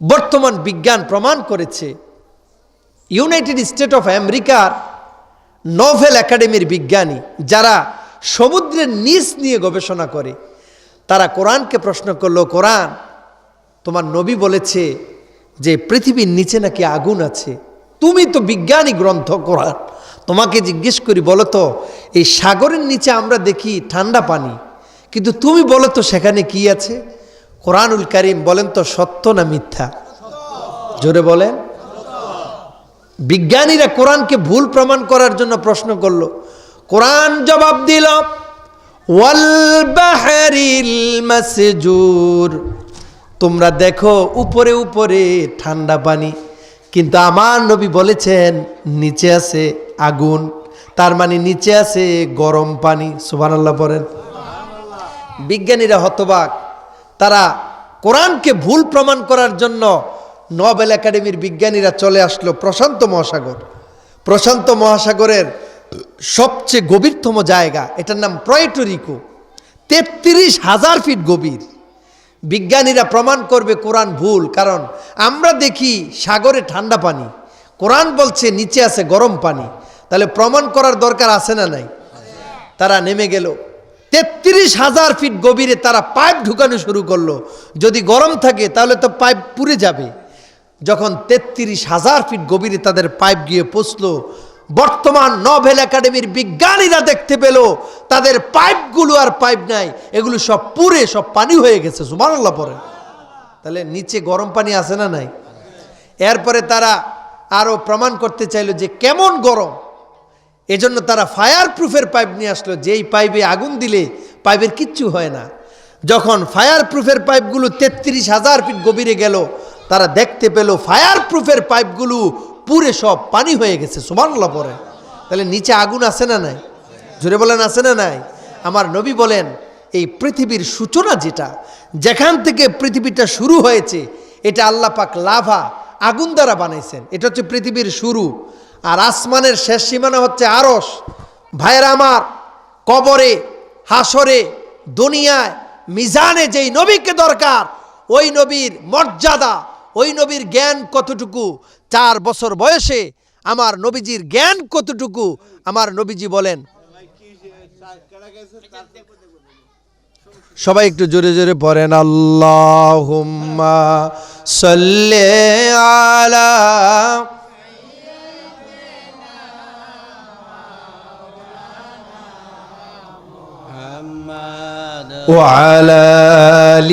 বর্তমান বিজ্ঞান প্রমাণ করেছে ইউনাইটেড স্টেট অফ আমেরিকার নোভেল একাডেমির বিজ্ঞানী যারা সমুদ্রের নিচ নিয়ে গবেষণা করে, তারা কোরআনকে প্রশ্ন করল, কোরআন, তোমার নবী বলেছে যে পৃথিবীর নিচে নাকি আগুন আছে? তুমি তো বিজ্ঞানী গ্রন্থ কোরআন। তোমাকে জিজ্ঞেস করি, বলো তো, এই সাগরের নিচে আমরা দেখি ঠান্ডা পানি, কিন্তু তুমি বলো তো সেখানে কি আছে? কোরআনুল করিম বলেন তো সত্য না মিথ্যা? জোরে বলেন। বিজ্ঞানীরা কোরআনকে ভুল প্রমাণ করার জন্য প্রশ্ন করল, কোরআন জবাব দিল তোমরা দেখো উপরে উপরে ঠান্ডা পানি, কিন্তু আমার নবী বলেছেন, নিচে আছে আগুন। তার মানে নিচে আছে গরম পানি। সুবহানাল্লাহ পড়েন বিজ্ঞানীরা হতবাক। তারা কোরআনকে ভুল প্রমাণ করার জন্য নোবেল একাডেমির বিজ্ঞানীরা চলে আসলো প্রশান্ত মহাসাগর। প্রশান্ত মহাসাগরের সবচেয়ে গভীরতম জায়গা, এটার নাম প্রয়েটোরিকো তেত্রিশ হাজার ফিট গভীর। বিজ্ঞানীরা প্রমাণ করবে কোরআন ভুল, কারণ আমরা দেখি সাগরে ঠান্ডা পানি, কোরআন বলছে নিচে আছে গরম পানি। তাহলে প্রমাণ করার দরকার আছে না নাই? তারা নেমে গেল। তেত্রিশ হাজার ফিট গভীরে তারা পাইপ ঢুকানো শুরু করল। যদি গরম থাকে, তাহলে তো পাইপ পুড়ে যাবে। যখন তেত্রিশ হাজার ফিট গভীরে তাদের পাইপ গিয়ে পৌঁছলো, বর্তমান নোবেল একাডেমির বিজ্ঞানীরা দেখতে পেল, তাদের পাইপগুলো আর পাইপ নাই, এগুলো সব পুড়ে, সব পানি হয়ে গেছে সুমানাল্লাহ পরে। তাহলে নিচে গরম পানি আছে না নাই? এরপরে তারা আরও প্রমাণ করতে চাইলো যে কেমন গরম। এজন্য তারা ফায়ার প্রুফের পাইপ নিয়ে আসলো। যেই পাইপে আগুন দিলে পাইপের কিচ্ছু হয় না। যখন ফায়ার প্রুফের পাইপগুলো তেত্রিশ হাজার ফিট গভীরে গেল, তারা দেখতে পেল ফায়ার প্রুফের পাইপগুলো পুরে সব পানি হয়ে গেছে। সুমানলা পরে। তাহলে নিচে আগুন আছে না নাই? জোরে বলেন, আছে না নাই? আমার নবী বলেন, এই পৃথিবীর সূচনা যেটা, যেখান থেকে পৃথিবীটা শুরু হয়েছে, এটা আল্লাহ পাক লাভা আগুন দ্বারা বানাইছেন। এটা হচ্ছে পৃথিবীর শুরু। আর আসমানের শেষ সীমানা হচ্ছে আরস ভাইয়েরা আমার, কবরে হাসরে দুনিয়ায়, মিজানে যেই নবীকে দরকার, ওই নবীর মর্যাদা, ওই নবীর জ্ঞান কতটুকু? চার বছর বয়সে আমার নবীজির জ্ঞান কতটুকু? আমার নবীজি বলেন। সবাই একটু জোরে জোরে পড়েন আল্লাহ সাল্লে আলা وعلى آل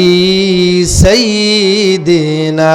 سيدنا